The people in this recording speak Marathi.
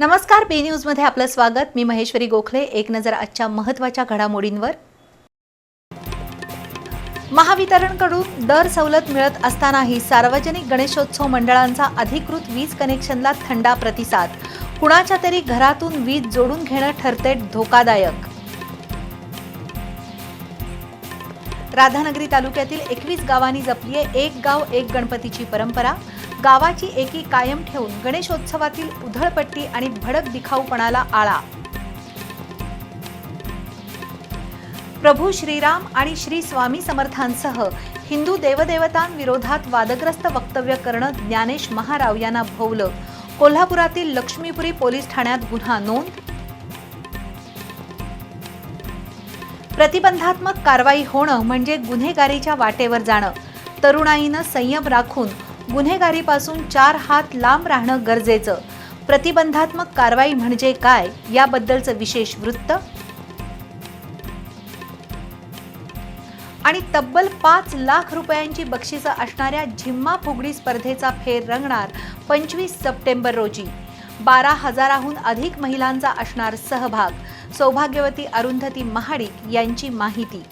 नमस्कार बी न्यूजमध्ये आपलं स्वागत. मी महेश्वरी गोखले. एक नजर आजच्या महत्त्वाच्या घडामोडींवर. महावितरणकडून दर सवलत मिळत असतानाही सार्वजनिक गणेशोत्सव मंडळांचा अधिकृत वीज कनेक्शनला थंडा प्रतिसाद. कुणाच्या तरी घरातून वीज जोडून घेणं ठरते धोकादायक. राधानगरी तालुक्यातील एकवीस गावांनी जपली आहे एक गाव एक गणपतीची परंपरा. गावाची एकी कायम ठेवून गणेशोत्सवातील उधळपट्टी आणि भडक दिखाऊपणाला आळा. प्रभू श्रीराम आणि श्री स्वामी समर्थांसह हिंदू देवदेवतांविरोधात वादग्रस्त वक्तव्य करणं ज्ञानेश महाराव यांना भोवलं. कोल्हापुरातील लक्ष्मीपुरी पोलीस ठाण्यात गुन्हा नोंद प्रतिबंधात्मक कारवाई होणं म्हणजे गुन्हेगारीच्या वाटेवर जाणं. तरुणाईनं संयम राखून गुन्हेगारीपासून चार हात लांब राहणं गरजेचं. प्रतिबंधात्मक कारवाई म्हणजे काय? याबद्दलचं विशेष वृत्त. आणि तब्बल पाच लाख रुपयांची बक्षिसं असणाऱ्या झिम्मा फुगडी स्पर्धेचा फेर रंगणार पंचवीस सप्टेंबर रोजी. बारा हजाराहून अधिक महिलांचा असणार सहभाग. सौभाग्यवती अरुंधती महाडिक यांची माहिती.